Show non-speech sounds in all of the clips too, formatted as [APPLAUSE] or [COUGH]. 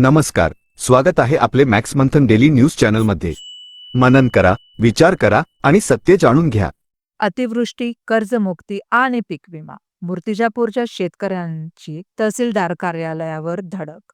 नमस्कार स्वागत आहे आपले मॅक्स मंथन डेली न्यूज चॅनलमध्ये. मनन करा विचार करा आणि सत्य जाणून घ्या. अतिवृष्टी कर्जमुक्ती आणि पीक विमा मूर्तिजापूरच्या शेतकऱ्यांची तहसीलदार कार्यालयावर धडक.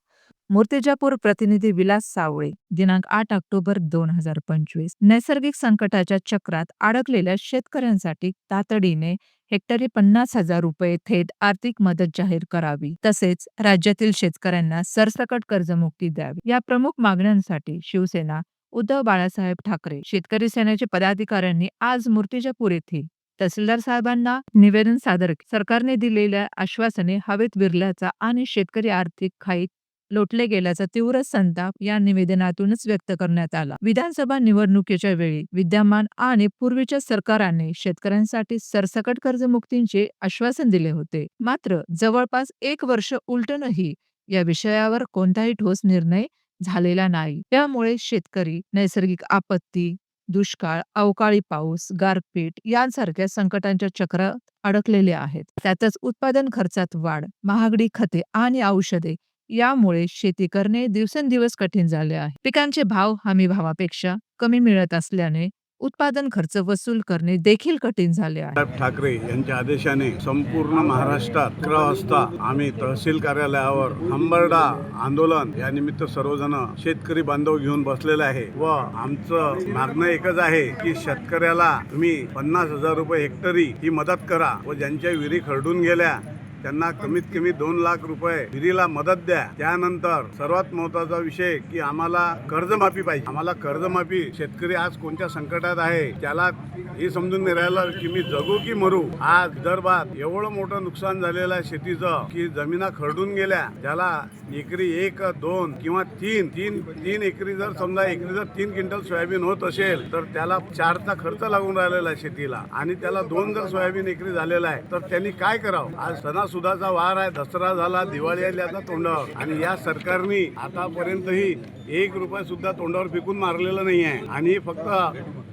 मूर्तिजापूर प्रतिनिधी विलास सावळे दिनांक आठ ऑक्टोबर दोन हजार पंचवीस नैसर्गिक संकटाच्या चक्रात अडकलेल्या शेतकऱ्यांसाठी तातडीने हेक्टरी पन्नास हजार रुपये थेट आर्थिक मदत जाहीर करावी. तसेच राज्यातील शेतकऱ्यांना सरसकट कर्जमुक्ती द्यावी. या प्रमुख मागण्यांसाठी शिवसेना उद्धव बाळासाहेब ठाकरे शेतकरी सेनेचे पदाधिकाऱ्यांनी आज मूर्तिजापूर येथे तहसीलदार साहेबांना निवेदन सादर सरकारने दिलेल्या आश्वासने हवेत विरल्याचा आणि शेतकरी आर्थिक खाईत लोटले गेल्याचा तीव्र संताप या निवेदनातूनच व्यक्त करण्यात आला. विधानसभा निवडणुकीच्या वेळी विद्यमान आणि पूर्वीच्या सरकाराने शेतकऱ्यांसाठी सरसकट कर्जमुक्तींचे आश्वासन दिले होते. मात्र जवळपास एक वर्ष उलटूनही या विषयावर कोणताही ठोस निर्णय झालेला नाही. त्यामुळे शेतकरी नैसर्गिक आपत्ती दुष्काळ अवकाळी पाऊस गारपीट यांसारख्या संकटांच्या चक्रात अडकलेले आहेत. त्यातच उत्पादन खर्चात वाढ महागडी खते आणि औषधे यामुळे शेती करणे दिवसेंदिवस कठीण झाले आहे. पिकांचे भाव हमी भावापेक्षा कमी मिळत असल्याने उत्पादन खर्च वसूल करणे देखील कठीण झाले आहे. साहेब ठाकरे यांच्या आदेशाने संपूर्ण महाराष्ट्रात अकरा वाजता आम्ही तहसील कार्यालयावर हंबरडा आंदोलन या निमित्त सर्वजण शेतकरी बांधव घेऊन बसलेले आहे व आमचं मागणं एकच आहे की शेतकऱ्याला तुम्ही पन्नास हजार रुपये हेक्टरी ही मदत करा व ज्यांच्या विहिरी खरडून गेल्या त्यांना कमीत कमी दोन लाख रुपये विहिरीला मदत द्या. त्यानंतर सर्वात महत्त्वाचा विषय की आम्हाला कर्जमाफी पाहिजे. आम्हाला कर्जमाफी शेतकरी आज कोणत्या संकटात आहे त्याला हे समजून नाही राहिलं की मी जगू की मरू? आज विदर्भात एवढं मोठं नुकसान झालेलं आहे शेतीचं की जमिना खरडून गेल्या. ज्याला एकरी एक दोन किंवा तीन तीन तीन एकरी जर समजा एकरी जर तीन क्विंटल सोयाबीन होत असेल तर त्याला चारचा खर्च लागून राहिलेला आहे शेतीला. आणि त्याला दोन जर सोयाबीन एकरी झालेला आहे तर त्यांनी काय करावं? आज सणासुदाचा वार आहे दसरा झाला दिवाळी आली आता तोंडावर. आणि या सरकारने आतापर्यंतही एक रुपया सुद्धा तोंडावर फेकून मारलेलं नाही आहे आणि फक्त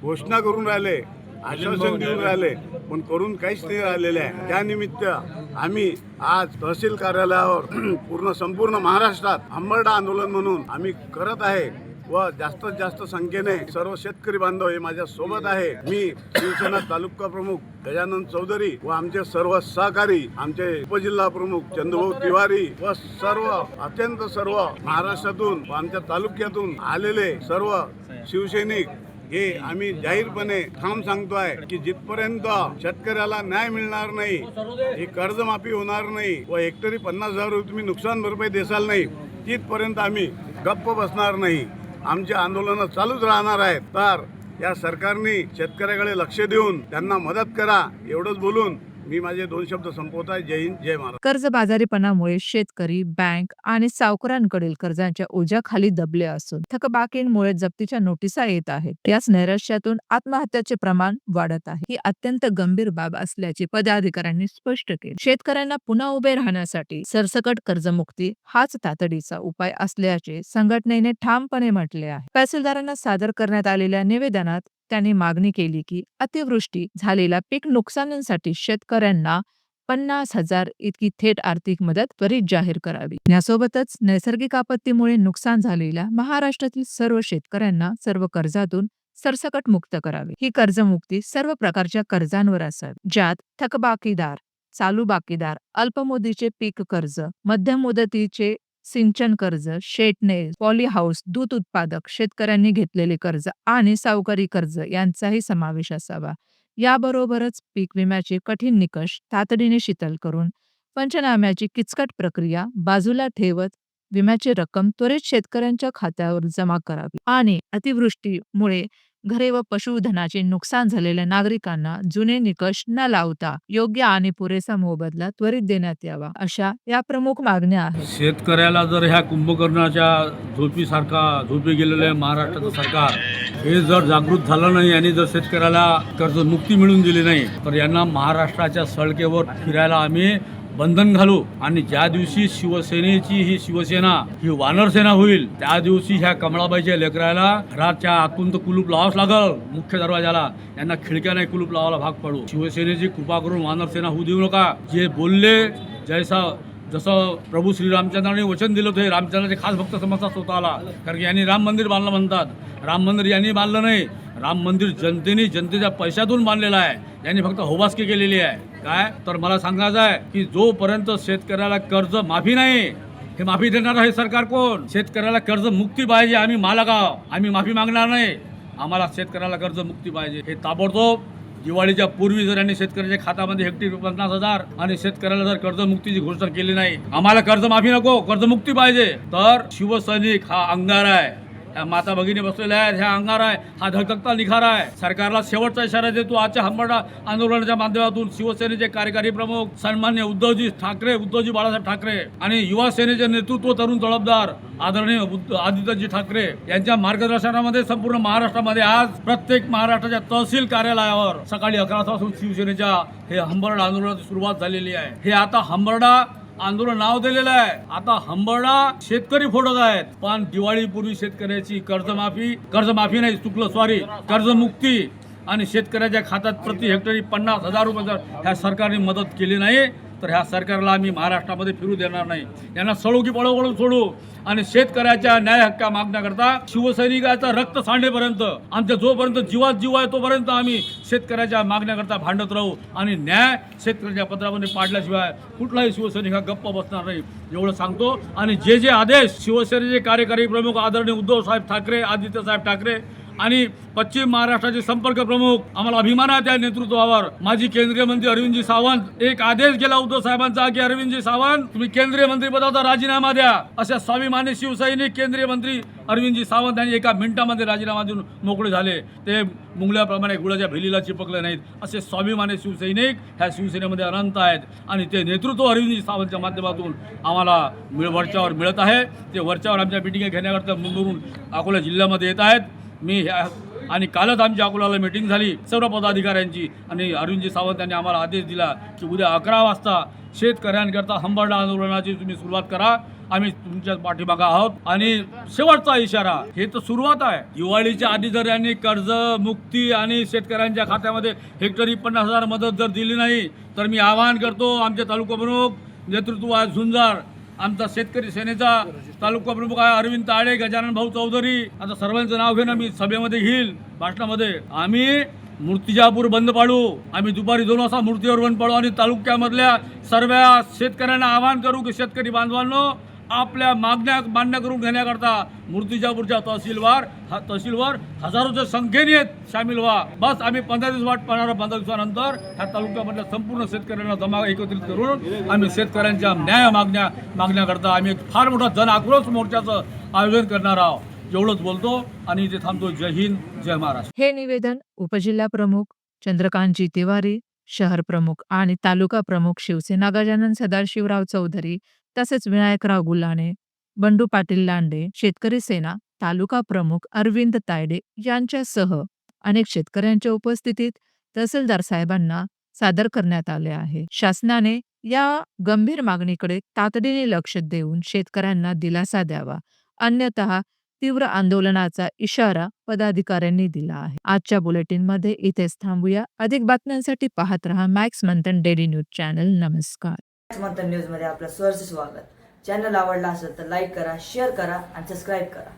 घोषणा करून राहिले आश्वासन देऊन राहिले पण करून काहीच नाही राहिलेले आहे. त्यानिमित्त आम्ही आज तहसील कार्यालयावर [CLEARS THROAT] पूर्ण संपूर्ण महाराष्ट्रात अंबरडा आंदोलन म्हणून आम्ही करत आहे. व जास्तीत जास्त संख्येने सर्व शेतकरी बांधव हे माझ्या सोबत आहे. मी शिवसेना तालुका प्रमुख गजानन चौधरी व आमचे सर्व सहकारी आमचे उपजिल्हा प्रमुख चंद्रभाऊ तिवारी व सर्व अत्यंत सर्व महाराष्ट्रातून व आमच्या तालुक्यातून आलेले सर्व शिवसैनिक हे आम्ही जाहीरपणे ठाम आहे की जिथपर्यंत शेतकऱ्याला न्याय मिळणार नाही ही कर्जमाफी होणार नाही व हेक्टरी पन्नास हजार रुपये तुम्ही नुकसान भरपाई देसाल नाही तिथपर्यंत आम्ही गप्प बसणार नाही. आमचे आंदोलनं चालूच राहणार आहेत. तर या सरकारने शेतकऱ्याकडे लक्ष देऊन त्यांना मदत करा एवढंच बोलून मी माझे दोन शब्द संपवत आहे. जय हिंद जय महाराष्ट्र. कर्जबाजारीपणामुळे शेतकरी बँक आणि सावकारांकडील कर्जांच्या ओझ्याखाली दबले असून थकबाकींमुळे जप्तीच्या नोटिसा येत आहेत. याच नैराश्यातून आत्महत्याचे प्रमाण वाढत आहे. ही अत्यंत गंभीर बाब असल्याचे पदाधिकाऱ्यांनी स्पष्ट केले. शेतकऱ्यांना पुन्हा उभे राहण्यासाठी सरसकट कर्जमुक्ती हाच तातडीचा उपाय असल्याचे संघटनेने ठामपणे म्हटले आहे. तहसीलदारांना सादर करण्यात आलेल्या निवेदनात त्यांनी मागणी केली की अतिवृष्टी झालेल्या पीक नुकसानांसाठी शेतकऱ्यांना पन्नास हजार इतकी थेट आर्थिक मदत त्वरित जाहीर करावी. यासोबतच नैसर्गिक आपत्तीमुळे नुकसान झालेल्या महाराष्ट्रातील सर्व शेतकऱ्यांना सर्व कर्जातून सरसकट मुक्त करावी. ही कर्जमुक्ती सर्व प्रकारच्या कर्जांवर असावी. ज्यात थकबाकीदार चालू बाकीदार अल्पमुदतीचे पीक कर्ज मध्यम मुदतीचे सिंचन कर्ज शेटने पॉली हाऊस दूध उत्पादक शेतकऱ्यांनी घेतलेले कर्ज आणि सावकारी कर्ज यांचाही समावेश असावा. याबरोबरच पीक विम्याचे कठीण निकष तातडीने शीतल करून पंचनाम्याची किचकट प्रक्रिया बाजूला ठेवत विम्याची रक्कम त्वरित शेतकऱ्यांच्या खात्यावर जमा करावी आणि अतिवृष्टीमुळे घरे व पशुधनाचे नुकसान झालेल्या नागरिकांना जुने निकष न लावता योग्य आणि पुरेसा मोबदला त्वरित देण्यात यावा अशा या प्रमुख मागण्या आहेत. शेतकऱ्याला जर ह्या कुंभकर्णाच्या झोपीसारखा झोपी गेलेलं महाराष्ट्राचं सरकार हे जर जागृत झालं नाही आणि जर शेतकऱ्याला कर्जमुक्ती मिळून दिली नाही तर यांना महाराष्ट्राच्या सडकेवर फिरायला आम्ही बंधन घालू आणि ज्या दिवशी शिवसेनेची ही शिवसेना ही वानरसेना होईल त्या दिवशी ह्या कमळाबाईच्या लेकराला घराच्या आतून तर कुलूप लावाच लागल मुख्य दरवाजाला. यांना खिडक्या नाही कुलूप लावायला भाग पडू. शिवसेनेची कृपा करून वानरसेना होऊ देऊ नका. जे बोलले जैसा जसं प्रभू श्रीरामचंद्राने वचन दिलं होतं रामचंद्राचे खास भक्त समजतात स्वतःला. कारण की यांनी राम मंदिर बांधलं म्हणतात. राम मंदिर यांनी बांधलं नाही. राम मंदिर जनतेने जनतेच्या पैशातून बांधलेलं आहे. यांनी फक्त होबासकी केलेली आहे. काय? तर मला सांगायचं आहे की जोपर्यंत शेतकऱ्याला कर्ज माफी नाही हे माफी देणार आहे सरकार कोण? शेतकऱ्याला कर्ज मुक्ती पाहिजे आम्ही मालक आम्ही माफी मागणार नाही. आम्हाला शेतकऱ्याला कर्ज मुक्ती पाहिजे. हे ताबडतोब दिवाळीच्या पूर्वी जर यांनी शेतकऱ्याच्या खात्यामध्ये हेक्टर पन्नास हजार आणि शेतकऱ्याला जर कर्जमुक्तीची घोषणा केली नाही आम्हाला कर्जमाफी नको कर्जमुक्ती पाहिजे. तर शिवसैनिक हा अंगार आहे. ह्या माता भगिनी बसलेल्या आहेत ह्या अंगार आहे हा धकधकता निखार आहे. सरकारला शेवटचा इशारा देतो आजच्या हंबरडा आंदोलनाच्या माध्यमातून शिवसेनेचे कार्यकारी प्रमुख सन्मान्य उद्धवजी ठाकरे उद्धवजी बाळासाहेब ठाकरे आणि युवा सेनेचे नेतृत्व तरुण जबाबदार आदरणीय उद्ध- आदित्यजी ठाकरे यांच्या मार्गदर्शनामध्ये संपूर्ण महाराष्ट्रामध्ये आज प्रत्येक महाराष्ट्राच्या तहसील कार्यालयावर सकाळी अकरा वाजतापासून शिवसेनेच्या हे हंबरडा आंदोलनाची सुरुवात झालेली आहे. हे आता हंबरडा आंदोलन नाव दिलेलं आहे. आता हंबरडा शेतकरी फोडत आहेत. पण दिवाळीपूर्वी शेतकऱ्याची कर्जमाफी कर्जमाफी नाही चुकलं सॉरी कर्जमुक्ती आणि शेतकऱ्याच्या खात्यात प्रति हेक्टरी पन्नास हजार रुपये ह्या सरकारने मदत केली नाही तर ह्या सरकारला आम्ही महाराष्ट्रामध्ये फिरू देणार नाही. यांना सळू की पळो सोडू. आणि शेतकऱ्याच्या न्याय हक्का मागण्याकरता शिवसैनिकाचा रक्त सांडेपर्यंत आमच्या जोपर्यंत जीवात जीव आहे तोपर्यंत आम्ही शेतकऱ्याच्या मागण्याकरता भांडत राहू. आणि न्याय शेतकऱ्याच्या पत्रामध्ये पाडल्याशिवाय कुठलाही शिवसैनिक हा गप्प बसणार नाही एवढं सांगतो. आणि जे जे आदेश शिवसेनेचे कार्यकारी प्रमुख आदरणीय उद्धव साहेब ठाकरे आदित्य साहेब ठाकरे आणि पश्चिम महाराष्ट्राचे संपर्क प्रमुख आम्हाला अभिमान आहे त्या नेतृत्वावर. माजी केंद्रीय मंत्री अरविंदजी सावंत एक आदेश गेला उद्धव साहेबांचा की अरविंदजी सावंत तुम्ही केंद्रीय मंत्रीपदाचा राजीनामा द्या. अशा स्वाभिमानी शिवसैनिक केंद्रीय मंत्री अरविंदजी सावंत यांनी एका मिनिटामध्ये राजीनामा देऊन मोकळे झाले. ते मुंगल्याप्रमाणे गुळाच्या भेलीला चिपकले नाहीत. असे स्वाभिमानी शिवसैनिक ह्या शिवसेनेमध्ये अनंत आहेत आणि ते नेतृत्व अरविंदजी सावंतच्या माध्यमातून आम्हाला मिळ वरच्यावर मिळत आहे. ते वरच्यावर आमच्या मिटिंग घेण्याकरता मुंबईवरून अकोला जिल्ह्यामध्ये येत आहेत. मी ह्या आणि कालच आमच्या अकोल्याला मिटिंग झाली. सर्व पदाधिकाऱ्यांची आणि अरुणजी सावंत यांनी आम्हाला आदेश दिला की उद्या अकरा वाजता शेतकऱ्यांकरता हंबरडा आंदोलनाची तुम्ही सुरुवात करा. आम्ही तुमच्या पाठीमागा आहोत. आणि शेवटचा इशारा हे तर सुरुवात आहे. दिवाळीच्या आधी जर यांनी कर्ज मुक्ती आणि शेतकऱ्यांच्या खात्यामध्ये हेक्टरी पन्नास हजार मदत जर दिली नाही तर मी आवाहन करतो आमचे तालुका प्रमुख नेतृत्व आहे झुंजार आमचा शेतकरी सेनेचा तालुका प्रमुख आहे अरविंद ताळे गजानन भाऊ चौधरी. आता सर्वांचं नाव घेणं मी सभेमध्ये घेईल. भाषणामध्ये आम्ही मूर्तिजापूर बंद पाडू. आम्ही दुपारी दोन वाजता मूर्तीवर बंद पाडू आणि तालुक्यामधल्या सर्व शेतकऱ्यांना आवाहन करू की शेतकरी बांधवांनो आपल्या मागण्या मान्य करून घेण्याकरता मूर्तिजापूरच्या तहसीलवार हा तहसीलवर हजारोच्या संख्येने सामील व्हा. बस आम्ही पंधरा दिवस वाट पाहणार पंधरा दिवसानंतर ह्या तालुक्यामधल्या संपूर्ण शेतकऱ्यांना जमा एकत्रित करून आम्ही शेतकऱ्यांच्या न्याय मागण्या मागण्याकरता आम्ही एक फार मोठा जन आक्रोश मोर्चाचं आयोजन करणार आहोत. एवढंच बोलतो आणि इथे थांबतो. जय हिंद जय महाराष्ट्र. हे निवेदन उपजिल्हा प्रमुख चंद्रकांतजी तिवारी शहर प्रमुख आणि तालुका प्रमुख शिवसेना गजानन सदाशिवराव चौधरी तसेच विनायकराव गुलाने बंडू पाटील लांडे शेतकरी सेना तालुका प्रमुख अरविंद तायडे यांच्यासह अनेक शेतकऱ्यांच्या उपस्थितीत तहसीलदार साहेबांना सादर करण्यात आले आहे. शासनाने या गंभीर मागणीकडे तातडीने लक्ष देऊन शेतकऱ्यांना दिलासा द्यावा अन्यतः तीव्र आंदोलनाचा इशारा पदाधिकाऱ्यांनी दिला आहे. आजच्या बुलेटिनमध्ये इथेच थांबूया. अधिक बातम्यांसाठी पाहत रहा Max Manthan daily news channel. नमस्कार. मंथन न्यूजमध्ये आपलं सहर्ष स्वागत. चॅनल आवडला असेल तर लाईक करा शेअर करा आणि सबस्क्राईब करा.